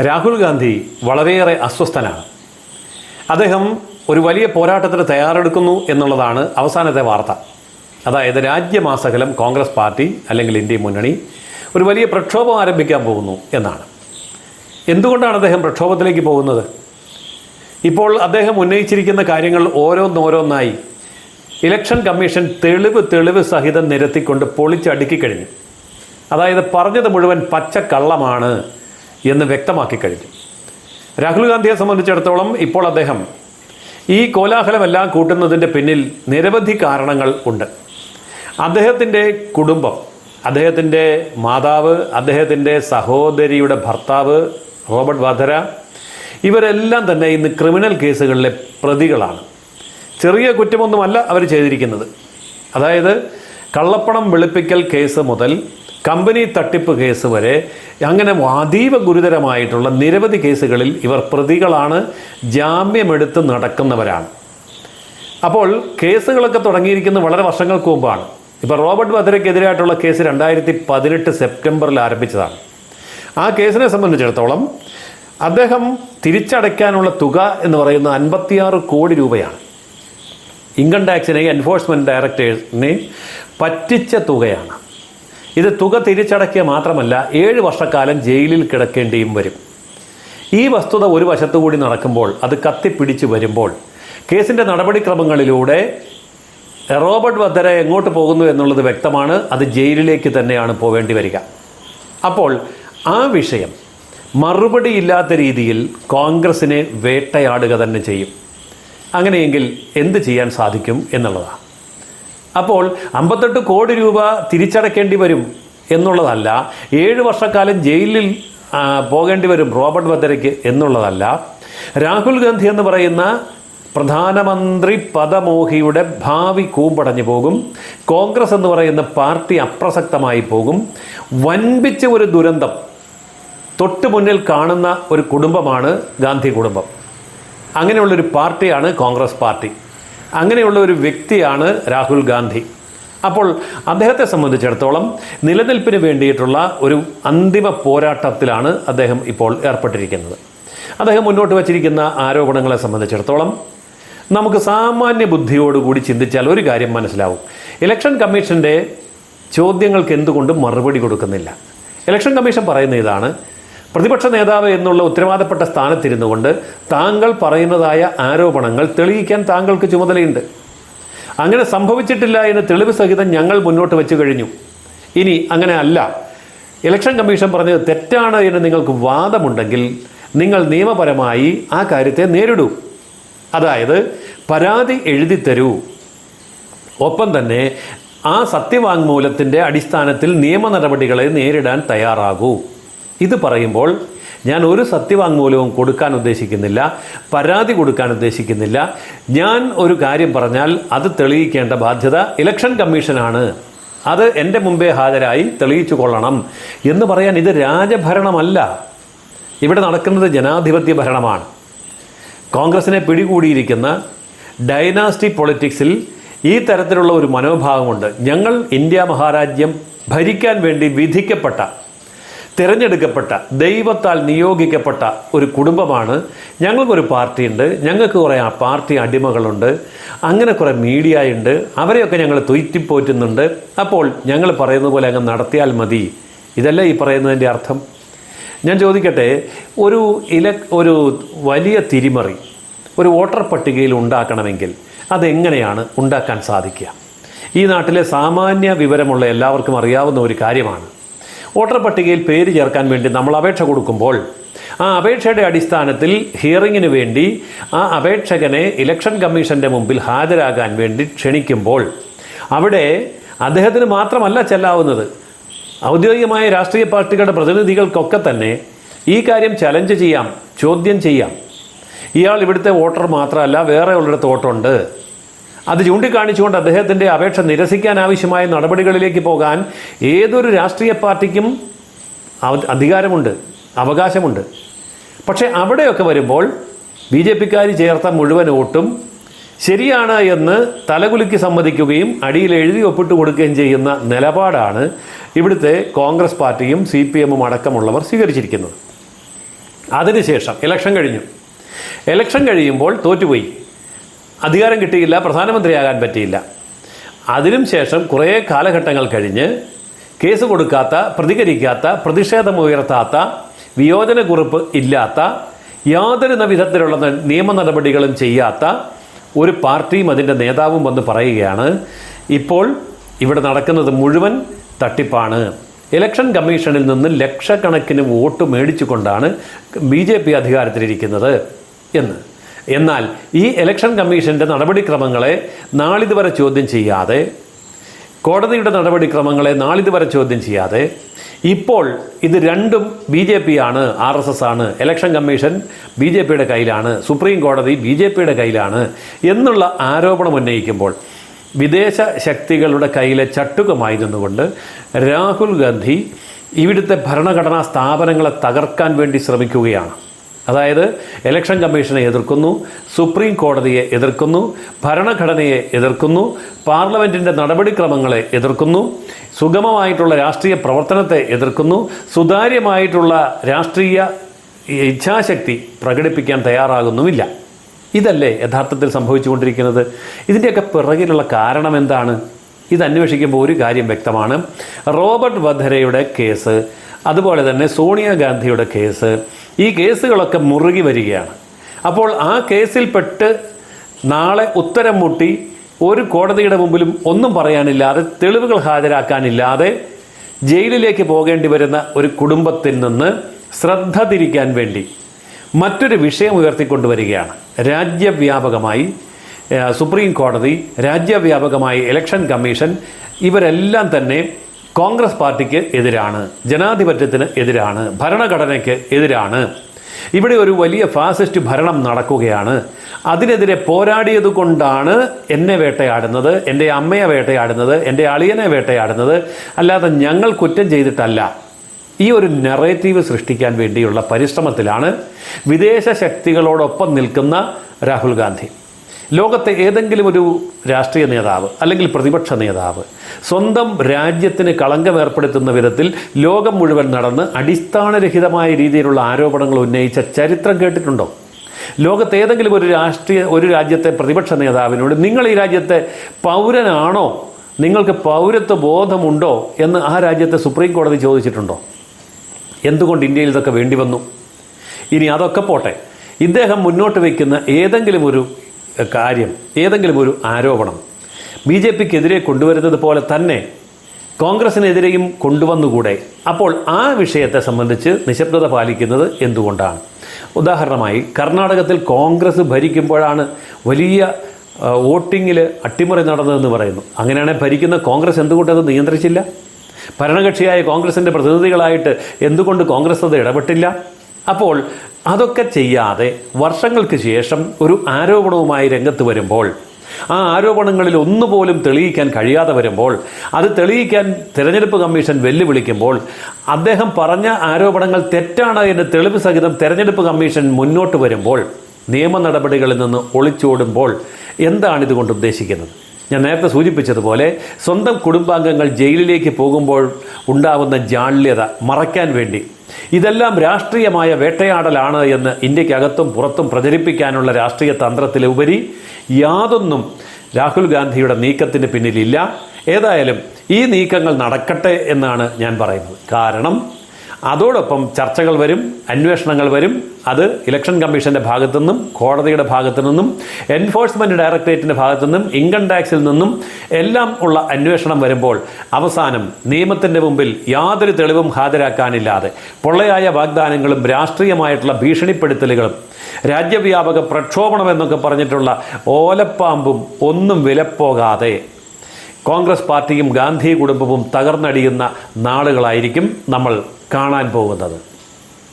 രാഹുൽ ഗാന്ധി വളരെയേറെ അസ്വസ്ഥനാണ്. അദ്ദേഹം ഒരു വലിയ പോരാട്ടത്തിന് തയ്യാറെടുക്കുന്നു എന്നുള്ളതാണ് അവസാനത്തെ വാർത്ത. അതായത് രാജ്യമാസകലം കോൺഗ്രസ് പാർട്ടി അല്ലെങ്കിൽ ഇന്ത്യ മുന്നണി ഒരു വലിയ പ്രക്ഷോഭം ആരംഭിക്കാൻ പോകുന്നു എന്നാണ്. എന്തുകൊണ്ടാണ് അദ്ദേഹം പ്രക്ഷോഭത്തിലേക്ക് പോകുന്നത്? ഇപ്പോൾ അദ്ദേഹം ഉന്നയിച്ചിരിക്കുന്ന കാര്യങ്ങൾ ഓരോന്നോരോന്നായി ഇലക്ഷൻ കമ്മീഷൻ തെളിവ് തെളിവ് സഹിതം നിരത്തിക്കൊണ്ട് പൊളിച്ചടുക്കി കഴിഞ്ഞു. അതായത് പറഞ്ഞത് മുഴുവൻ പച്ചക്കള്ളമാണ് എന്ന് വ്യക്തമാക്കി കഴിഞ്ഞു. രാഹുൽ ഗാന്ധിയെ സംബന്ധിച്ചിടത്തോളം ഇപ്പോൾ അദ്ദേഹം ഈ കോലാഹലമെല്ലാം കൂട്ടുന്നതിന്റെ പിന്നിൽ നിരവധി കാരണങ്ങൾ ഉണ്ട്. അദ്ദേഹത്തിന്റെ കുടുംബം അദ്ദേഹത്തിന്റെ മാതാവ് അദ്ദേഹത്തിന്റെ സഹോദരിയുടെ ഭർത്താവ് റോബർട്ട് വധര ഇവരെല്ലാം തന്നെ ഇന്ന് ക്രിമിനൽ കേസുകളിലെ പ്രതികളാണ്. ചെറിയ കുറ്റമൊന്നുമല്ല അവർ ചെയ്തിരിക്കുന്നത്. അതായത് കള്ളപ്പണം വെളുപ്പിക്കൽ കേസ് മുതൽ കമ്പനി തട്ടിപ്പ് കേസ് വരെ അങ്ങനെ അതീവ ഗുരുതരമായിട്ടുള്ള നിരവധി കേസുകളിൽ ഇവർ പ്രതികളാണ് ജാമ്യമെടുത്ത് നടക്കുന്നവരാണ്. അപ്പോൾ കേസുകളൊക്കെ തുടങ്ങിയിരിക്കുന്നത് വളരെ വർഷങ്ങൾക്ക് മുമ്പാണ്. ഇപ്പോൾ റോബർട്ട് വധരയ്ക്കെതിരായിട്ടുള്ള കേസ് രണ്ടായിരത്തി പതിനെട്ട് സെപ്റ്റംബറിൽ ആരംഭിച്ചതാണ്. ആ കേസിനെ സംബന്ധിച്ചിടത്തോളം അദ്ദേഹം തിരിച്ചടയ്ക്കാനുള്ള തുക എന്ന് പറയുന്ന അൻപത്തിയാറ് കോടി രൂപയാണ്. ഇൻകം ടാക്സിനെ എൻഫോഴ്സ്മെന്റ് ഡയറക്ടേഴ്സിനെയും പറ്റിച്ച തുകയാണ്. ഇത് തുക തിരിച്ചടക്കിയ മാത്രമല്ല ഏഴ് വർഷക്കാലം ജയിലിൽ കിടക്കേണ്ടിയും വരും. ഈ വസ്തുത ഒരു വശത്തുകൂടി നടക്കുമ്പോൾ അത് കത്തിപ്പിടിച്ച് വരുമ്പോൾ കേസിന്റെ നടപടിക്രമങ്ങളിലൂടെ റോബർട്ട് വധര എങ്ങോട്ട് പോകുന്നു എന്നുള്ളത് വ്യക്തമാണ്. അത് ജയിലിലേക്ക് തന്നെയാണ് പോവേണ്ടി വരിക. അപ്പോൾ ആ വിഷയം മറുപടിയില്ലാത്ത രീതിയിൽ കോൺഗ്രസിനെ വേട്ടയാടുക തന്നെ ചെയ്യും. അങ്ങനെയെങ്കിൽ എന്ത് ചെയ്യാൻ സാധിക്കും എന്നുള്ളതാണ് അപ്പോൾ അമ്പത്തെട്ട് കോടി രൂപ തിരിച്ചടക്കേണ്ടി വരും എന്നുള്ളതല്ല ഏഴ് വർഷക്കാലം ജയിലിൽ പോകേണ്ടി വരും റോബർട്ട് വദ്രയ്ക്ക് എന്നുള്ളതല്ല. രാഹുൽ ഗാന്ധി എന്ന് പറയുന്ന പ്രധാനമന്ത്രി പദമോഹിയുടെ ഭാവി കൂമ്പടഞ്ഞു പോകും. കോൺഗ്രസ് എന്ന് പറയുന്ന പാർട്ടി അപ്രസക്തമായി പോകും. വൻപിച്ച ഒരു ദുരന്തം തൊട്ട് മുന്നിൽ കാണുന്ന ഒരു കുടുംബമാണ് ഗാന്ധി കുടുംബം. അങ്ങനെയുള്ളൊരു പാർട്ടിയാണ് കോൺഗ്രസ് പാർട്ടി. അങ്ങനെയുള്ള ഒരു വ്യക്തിയാണ് രാഹുൽ ഗാന്ധി. അപ്പോൾ അദ്ദേഹത്തെ സംബന്ധിച്ചിടത്തോളം നിലനിൽപ്പിന് വേണ്ടിയിട്ടുള്ള ഒരു അന്തിമ പോരാട്ടത്തിലാണ് അദ്ദേഹം ഇപ്പോൾ ഏർപ്പെട്ടിരിക്കുന്നത്. അദ്ദേഹം മുന്നോട്ട് വച്ചിരിക്കുന്ന ആരോപണങ്ങളെ സംബന്ധിച്ചിടത്തോളം നമുക്ക് സാമാന്യ ബുദ്ധിയോടുകൂടി ചിന്തിച്ചാൽ ഒരു കാര്യം മനസ്സിലാവും. ഇലക്ഷൻ കമ്മീഷന്റെ ചോദ്യങ്ങൾക്ക് എന്തുകൊണ്ട് മറുപടി കൊടുക്കുന്നില്ല. ഇലക്ഷൻ കമ്മീഷൻ പറയുന്ന ഇതാണ് പ്രതിപക്ഷ നേതാവ് എന്നുള്ള ഉത്തരവാദപ്പെട്ട സ്ഥാനത്തിരുന്നു കൊണ്ട് താങ്കൾ പറയുന്നതായ ആരോപണങ്ങൾ തെളിയിക്കാൻ താങ്കൾക്ക് ചുമതലയുണ്ട്. അങ്ങനെ സംഭവിച്ചിട്ടില്ല എന്ന് തെളിവ് സഹിതം ഞങ്ങൾ മുന്നോട്ട് വെച്ചു കഴിഞ്ഞു. ഇനി അങ്ങനെ അല്ല. ഇലക്ഷൻ കമ്മീഷൻ പറഞ്ഞത് തെറ്റാണ് എന്ന് നിങ്ങൾക്ക് വാദമുണ്ടെങ്കിൽ നിങ്ങൾ നിയമപരമായി ആ കാര്യത്തെ നേരിടൂ. അതായത് പരാതി എഴുതി തരൂ. ഒപ്പം തന്നെ ആ സത്യവാങ്മൂലത്തിന്റെ അടിസ്ഥാനത്തിൽ നിയമ നടപടികളെ നേരിടാൻ തയ്യാറാകൂ. ഇത് പറയുമ്പോൾ ഞാൻ ഒരു സത്യവാങ്മൂലവും കൊടുക്കാൻ ഉദ്ദേശിക്കുന്നില്ല പരാതി കൊടുക്കാൻ ഉദ്ദേശിക്കുന്നില്ല. ഞാൻ ഒരു കാര്യം പറഞ്ഞാൽ അത് തെളിയിക്കേണ്ട ബാധ്യത ഇലക്ഷൻ കമ്മീഷനാണ്. അത് എന്റെ മുമ്പേ ഹാജരായി തെളിയിച്ചു കൊള്ളണം എന്ന് പറയാൻ ഇത് രാജഭരണമല്ല. ഇവിടെ നടക്കുന്നത് ജനാധിപത്യ ഭരണമാണ്. കോൺഗ്രസിനെ പിടികൂടിയിരിക്കുന്ന ഡൈനാസ്റ്റി പൊളിറ്റിക്സിൽ ഈ തരത്തിലുള്ള ഒരു മനോഭാവമുണ്ട്. ഞങ്ങൾ ഇന്ത്യ മഹാരാജ്യം ഭരിക്കാൻ വേണ്ടി വിധിക്കപ്പെട്ട തിരഞ്ഞെടുക്കപ്പെട്ട ദൈവത്താൽ നിയോഗിക്കപ്പെട്ട ഒരു കുടുംബമാണ്. ഞങ്ങൾക്കൊരു പാർട്ടിയുണ്ട്. ഞങ്ങൾക്ക് കുറേ ആ പാർട്ടി അടിമകളുണ്ട്. അങ്ങനെ കുറേ മീഡിയ ഉണ്ട് അവരെയൊക്കെ ഞങ്ങൾ തുയറ്റിപ്പോറ്റുന്നുണ്ട്. അപ്പോൾ ഞങ്ങൾ പറയുന്ന പോലെ അങ്ങ് നടത്തിയാൽ മതി. ഇതല്ല ഈ പറയുന്നതിന്റെ അർത്ഥം? ഞാൻ ചോദിക്കട്ടെ ഒരു ഇല ഒരു വലിയ തിരിമറി ഒരു വോട്ടർ പട്ടികയിൽ ഉണ്ടാക്കണമെങ്കിൽ അതെങ്ങനെയാണ് ഉണ്ടാക്കാൻ സാധിക്കുക? ഈ നാട്ടിലെ സാമാന്യ വിവരമുള്ള എല്ലാവർക്കും അറിയാവുന്ന ഒരു കാര്യമാണ്. വോട്ടർ പട്ടികയിൽ പേര് ചേർക്കാൻ വേണ്ടി നമ്മൾ അപേക്ഷ കൊടുക്കുമ്പോൾ ആ അപേക്ഷയുടെ അടിസ്ഥാനത്തിൽ ഹിയറിങ്ങിന് വേണ്ടി ആ അപേക്ഷകനെ ഇലക്ഷൻ കമ്മീഷന്റെ മുമ്പിൽ ഹാജരാകാൻ വേണ്ടി ക്ഷണിക്കുമ്പോൾ അവിടെ അദ്ദേഹത്തിന് മാത്രമല്ല ചെല്ലാവുന്നത്. ഔദ്യോഗികമായ രാഷ്ട്രീയ പാർട്ടികളുടെ പ്രതിനിധികൾക്കൊക്കെ തന്നെ ഈ കാര്യം ചലഞ്ച് ചെയ്യാം ചോദ്യം ചെയ്യാം. ഇയാൾ ഇവിടുത്തെ വോട്ടർ മാത്രമല്ല വേറെ ഉള്ളിടത്ത് വോട്ടുണ്ട്. അത് ചൂണ്ടിക്കാണിച്ചുകൊണ്ട് അദ്ദേഹത്തിന്റെ അപേക്ഷ നിരസിക്കാൻ ആവശ്യമായ നടപടികളിലേക്ക് പോകാൻ ഏതൊരു രാഷ്ട്രീയ പാർട്ടിക്കും അധികാരമുണ്ട് അവകാശമുണ്ട്. പക്ഷേ അവിടെയൊക്കെ വരുമ്പോൾ ബി ജെ പിക്കാർ ചേർത്ത മുഴുവൻ വോട്ടും ശരിയാണ് എന്ന് തലകുലുക്കി സമ്മതിക്കുകയും അടിയിൽ എഴുതി ഒപ്പിട്ട് കൊടുക്കുകയും ചെയ്യുന്ന നിലപാടാണ് ഇവിടുത്തെ കോൺഗ്രസ് പാർട്ടിയും സി പി എമ്മും അടക്കമുള്ളവർ സ്വീകരിച്ചിരിക്കുന്നത്. അതിനുശേഷം ഇലക്ഷൻ കഴിഞ്ഞു. ഇലക്ഷൻ കഴിയുമ്പോൾ തോറ്റുപോയി. അധികാരം കിട്ടിയില്ല പ്രധാനമന്ത്രിയാകാൻ പറ്റിയില്ല. അതിനും ശേഷം കുറേ കാലഘട്ടങ്ങൾ കഴിഞ്ഞ് കേസ് കൊടുക്കാത്ത പ്രതികരിക്കാത്ത പ്രതിഷേധമുയർത്താത്ത വിയോജനക്കുറിപ്പ് ഇല്ലാത്ത യാതൊരു വിധത്തിലുള്ള നിയമ നടപടികളും ചെയ്യാത്ത ഒരു പാർട്ടിയും അതിന്റെ നേതാവും വന്ന് പറയുകയാണ് ഇപ്പോൾ ഇവിടെ നടക്കുന്നത് മുഴുവൻ തട്ടിപ്പാണ്. ഇലക്ഷൻ കമ്മീഷനിൽ നിന്ന് ലക്ഷക്കണക്കിന് വോട്ട് മേടിച്ചുകൊണ്ടാണ് ബി ജെ പി അധികാരത്തിലിരിക്കുന്നത് എന്ന്. എന്നാൽ ഈ ഇലക്ഷൻ കമ്മീഷന്റെ നടപടിക്രമങ്ങളെ നാളിതുവരെ ചോദ്യം ചെയ്യാതെ കോടതിയുടെ നടപടിക്രമങ്ങളെ നാളിതുവരെ ചോദ്യം ചെയ്യാതെ ഇപ്പോൾ ഇത് രണ്ടും ബി ജെ പി ആണ് ആർ എസ് എസ് ആണ് ഇലക്ഷൻ കമ്മീഷൻ ബി ജെ പിയുടെ കയ്യിലാണ് സുപ്രീം കോടതി ബി ജെ പിയുടെ കയ്യിലാണ് എന്നുള്ള ആരോപണം ഉന്നയിക്കുമ്പോൾ വിദേശ ശക്തികളുടെ കയ്യിലെ ചട്ടുകമായിരുന്നുകൊണ്ട് രാഹുൽ ഗാന്ധി ഇവിടുത്തെ ഭരണഘടനാ സ്ഥാപനങ്ങളെ തകർക്കാൻ വേണ്ടി ശ്രമിക്കുകയാണ്. അതായത് ഇലക്ഷൻ കമ്മീഷനെ എതിർക്കുന്നു സുപ്രീം കോടതിയെ എതിർക്കുന്നു ഭരണഘടനയെ എതിർക്കുന്നു പാർലമെന്റിന്റെ നടപടിക്രമങ്ങളെ എതിർക്കുന്നു സുഗമമായിട്ടുള്ള രാഷ്ട്രീയ പ്രവർത്തനത്തെ എതിർക്കുന്നു സുതാര്യമായിട്ടുള്ള രാഷ്ട്രീയ ഇച്ഛാശക്തി പ്രകടിപ്പിക്കാൻ തയ്യാറാകുന്നുമില്ല. ഇതല്ലേ യഥാർത്ഥത്തിൽ സംഭവിച്ചുകൊണ്ടിരിക്കുന്നത്? ഇതിന്റെയൊക്കെ പിറകിലുള്ള കാരണം എന്താണ്? ഇത് അന്വേഷിക്കുമ്പോൾ ഒരു കാര്യം വ്യക്തമാണ്. റോബർട്ട് വധരയുടെ കേസ് അതുപോലെ തന്നെ സോണിയാഗാന്ധിയുടെ കേസ് ഈ കേസുകളൊക്കെ മുറുകി വരികയാണ്. അപ്പോൾ ആ കേസിൽപ്പെട്ട് നാളെ ഉത്തരം മുട്ടി ഒരു കോടതിയുടെ മുമ്പിലും ഒന്നും പറയാനില്ലാതെ തെളിവുകൾ ഹാജരാക്കാനില്ലാതെ ജയിലിലേക്ക് പോകേണ്ടി വരുന്ന ഒരു കുടുംബത്തിൽ നിന്ന് ശ്രദ്ധ തിരിക്കാൻ വേണ്ടി മറ്റൊരു വിഷയം ഉയർത്തിക്കൊണ്ടുവരികയാണ്. രാജ്യവ്യാപകമായി സുപ്രീം കോടതി രാജ്യവ്യാപകമായി ഇലക്ഷൻ കമ്മീഷൻ ഇവരെല്ലാം തന്നെ കോൺഗ്രസ് പാർട്ടിക്ക് എതിരാണ് ജനാധിപത്യത്തിന് എതിരാണ് ഭരണഘടനയ്ക്ക് എതിരാണ്. ഇവിടെ ഒരു വലിയ ഫാസിസ്റ്റ് ഭരണം നടക്കുകയാണ്. അതിനെതിരെ പോരാടിയത് കൊണ്ടാണ് എന്നെ വേട്ടയാടുന്നത് എന്റെ അമ്മയെ വേട്ടയാടുന്നത് എന്റെ അളിയനെ വേട്ടയാടുന്നത്. അല്ലാതെ ഞങ്ങൾ കുറ്റം ചെയ്തിട്ടല്ല. ഈ ഒരു നെറേറ്റീവ് സൃഷ്ടിക്കാൻ വേണ്ടിയുള്ള പരിശ്രമത്തിലാണ് വിദേശ ശക്തികളോടൊപ്പം നിൽക്കുന്ന രാഹുൽ ഗാന്ധി. ലോകത്തെ ഏതെങ്കിലും ഒരു രാഷ്ട്രീയ നേതാവ് അല്ലെങ്കിൽ പ്രതിപക്ഷ നേതാവ് സ്വന്തം രാജ്യത്തിന് കളങ്കം ഏർപ്പെടുത്തുന്ന വിധത്തിൽ ലോകം മുഴുവൻ നടന്ന് അടിസ്ഥാനരഹിതമായ രീതിയിലുള്ള ആരോപണങ്ങൾ ഉന്നയിച്ച ചരിത്രം കേട്ടിട്ടുണ്ടോ? ലോകത്തെ ഏതെങ്കിലും ഒരു രാഷ്ട്രീയ ഒരു രാജ്യത്തെ പ്രതിപക്ഷ നേതാവിനോട് നിങ്ങൾ ഈ രാജ്യത്തെ പൗരനാണോ? നിങ്ങൾക്ക് പൗരത്വ ബോധമുണ്ടോ? എന്ന് ആ രാജ്യത്തെ സുപ്രീം കോടതി ചോദിച്ചിട്ടുണ്ടോ? എന്തുകൊണ്ട് ഇന്ത്യയിൽ ഇതൊക്കെ വേണ്ടി വന്നു? ഇനി അതൊക്കെ പോട്ടെ. ഇദ്ദേഹം മുന്നോട്ട് വയ്ക്കുന്ന ഏതെങ്കിലും ഒരു കാര്യം ഏതെങ്കിലും ഒരു ആരോപണം ബി ജെ പിക്കെതിരെ കൊണ്ടുവരുന്നത് പോലെ തന്നെ കോൺഗ്രസിനെതിരെയും കൊണ്ടുവന്നുകൂടെ? അപ്പോൾ ആ വിഷയത്തെ സംബന്ധിച്ച് നിശബ്ദത പാലിക്കുന്നത് എന്തുകൊണ്ടാണ്? ഉദാഹരണമായി കർണാടകത്തിൽ കോൺഗ്രസ് ഭരിക്കുമ്പോഴാണ് വലിയ വോട്ടിങ്ങിൽ അട്ടിമറി നടന്നതെന്ന് പറയുന്നു. അങ്ങനെയാണെങ്കിൽ ഭരിക്കുന്ന കോൺഗ്രസ് എന്തുകൊണ്ടത് നിയന്ത്രിച്ചില്ല? ഭരണകക്ഷിയായ കോൺഗ്രസിന്റെ പ്രതിനിധികളായിട്ട് എന്തുകൊണ്ട് കോൺഗ്രസ് അത് ഇടപെട്ടില്ല? അപ്പോൾ അതൊക്കെ ചെയ്യാതെ വർഷങ്ങൾക്ക് ശേഷം ഒരു ആരോപണവുമായി രംഗത്ത് വരുമ്പോൾ ആ ആരോപണങ്ങളിൽ ഒന്നുപോലും തെളിയിക്കാൻ കഴിയാതെ വരുമ്പോൾ അത് തെളിയിക്കാൻ തിരഞ്ഞെടുപ്പ് കമ്മീഷൻ വെല്ലുവിളിക്കുമ്പോൾ അദ്ദേഹം പറഞ്ഞ ആരോപണങ്ങൾ തെറ്റാണ് എന്ന് തെളിവ് സഹിതം തെരഞ്ഞെടുപ്പ് കമ്മീഷൻ മുന്നോട്ട് വരുമ്പോൾ നിയമ നടപടികളിൽ നിന്ന് ഒളിച്ചോടുമ്പോൾ എന്താണ് ഇതുകൊണ്ട് ഉദ്ദേശിക്കുന്നത്? ഞാൻ നേരത്തെ സൂചിപ്പിച്ചതുപോലെ സ്വന്തം കുടുംബാംഗങ്ങൾ ജയിലിലേക്ക് പോകുമ്പോൾ ഉണ്ടാവുന്ന ജാള്യത മറയ്ക്കാൻ വേണ്ടി ഇതെല്ലാം രാഷ്ട്രീയമായ വേട്ടയാടലാണ് എന്ന് ഇന്ത്യക്കകത്തും പുറത്തും പ്രചരിപ്പിക്കാനുള്ള രാഷ്ട്രീയ തന്ത്രത്തിലുപരി യാതൊന്നും രാഹുൽ ഗാന്ധിയുടെ നീക്കത്തിന് പിന്നിലില്ല. ഏതായാലും ഈ നീക്കങ്ങൾ നടക്കട്ടെ എന്നാണ് ഞാൻ പറയുന്നത്. കാരണം അതോടൊപ്പം ചർച്ചകൾ വരും അന്വേഷണങ്ങൾ വരും. അത് ഇലക്ഷൻ കമ്മീഷന്റെ ഭാഗത്തു നിന്നും കോടതിയുടെ ഭാഗത്തു നിന്നും എൻഫോഴ്സ്മെന്റ് ഡയറക്ടറേറ്റിന്റെ ഭാഗത്തു നിന്നും ഇൻകം ടാക്സിൽ നിന്നും എല്ലാം ഉള്ള അന്വേഷണം വരുമ്പോൾ അവസാനം നിയമത്തിന്റെ മുമ്പിൽ യാതൊരു തെളിവും ഹാജരാക്കാനില്ലാതെ പൊള്ളയായ വാഗ്ദാനങ്ങളും രാഷ്ട്രീയമായിട്ടുള്ള ഭീഷണിപ്പെടുത്തലുകളും രാജ്യവ്യാപക പ്രക്ഷോഭണം എന്നൊക്കെ പറഞ്ഞിട്ടുള്ള ഓലപ്പാമ്പും ഒന്നും വിലപ്പോകാതെ കോൺഗ്രസ് പാർട്ടിയും ഗാന്ധി കുടുംബവും തകർന്നടിയുന്ന നാളുകളായിരിക്കും നമ്മൾ കാണാൻ പോകുന്നത്.